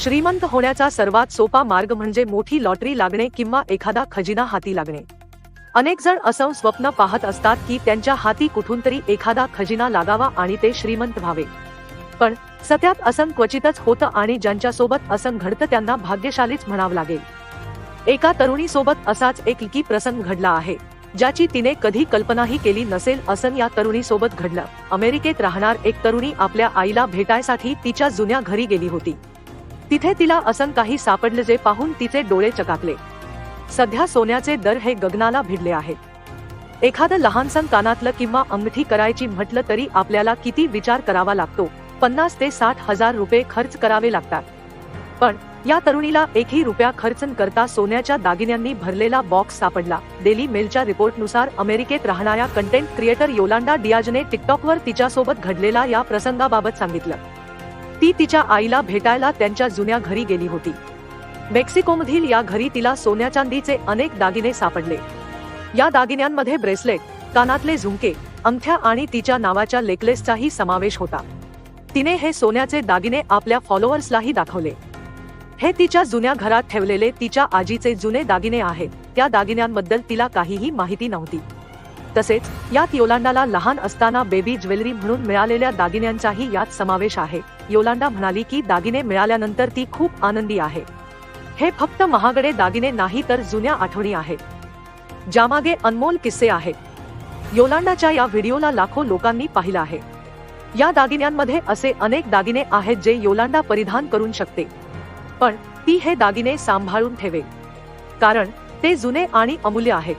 श्रीमंत होण्याचा सर्वात सोपा मार्ग म्हणजे मोठी लॉटरी लागणे किंवा एखादा खजिना हाती लागणे. अनेक जण असं स्वप्न पाहत असतात की त्यांच्या हाती कुठून तरी एखादा खजिना लागावा आणि ते श्रीमंत व्हावे. पण सत्यात असं क्वचितच होतं आणि ज्यांच्यासोबत असं घडतं त्यांना भाग्यशालीच म्हणावं लागेल. एका तरुणीसोबत असाच एक की प्रसंग घडला आहे ज्याची तिने कधी कल्पनाही केली नसेल असं या तरुणीसोबत घडलं. अमेरिकेत राहणार एक तरुणी आपल्या आईला भेटायसाठी तिच्या जुन्या घरी गेली होती. तिथे तिला असं काही सापडलं जे पाहून तिचे डोळे चकाकले. सध्या सोन्याचे दर हे गगनाला भिडले आहेत एखादं लहानसन कानातलं किंवा अंगठी करायची म्हटलं तरी आपल्याला किती विचार करावा लागतो. पन्नास ते साठ हजार रुपये खर्च करावे लागतात. पण या तरुणीला एकही रुपया खर्च करता सोन्याच्या दागिन्यांनी भरलेला बॉक्स सापडला. डेली मेलच्या रिपोर्टनुसार अमेरिकेत राहणाऱ्या कंटेंट क्रिएटर योलांडा डियाजने टिकटॉकवर तिच्यासोबत घडलेला या प्रसंगाबाबत सांगितलं. ती तिच्या आईला भेटायला त्यांच्या जुन्या घरी गेली होती. मेक्सिकोमधील या घरी तिला सोन्या चांदीचे अनेक दागिने सापडले. या दागिन्यांमध्ये ब्रेसलेट कानातले झुमके अंगठ्या आणि तिच्या नावाच्या नेकलेसचाही समावेश होता. तिने हे सोन्याचे दागिने आपल्या फॉलोअर्सलाही दाखवले. हे तिच्या जुन्या घरात ठेवलेले तिच्या आजीचे जुने दागिने आहेत. त्या दागिन्यांबद्दल तिला काहीही माहिती नव्हती. तसेच यात योलांडाला लहान असताना बेबी ज्वेलरी म्हणून मिळालेल्या दागिन्यांचाही यात समावेश आहे. योलांडा म्हणाली की दागिने मिळाल्यानंतर ती खूप आनंदी आहे. हे फक्त महागडे दागिने नाही तर जुन्या आठवणी आहेत. ज्यामागे अनमोल किस्से आहेत. योलांडाच्या या व्हिडिओला लाखो लोकांनी पाहिलं आहे. या दागिन्यांमध्ये असे अनेक दागिने आहेत जे योलांडा परिधान करून शकते. पण ती हे दागिने सांभाळून ठेवे. कारण ते जुने आणि अमूल्य आहेत.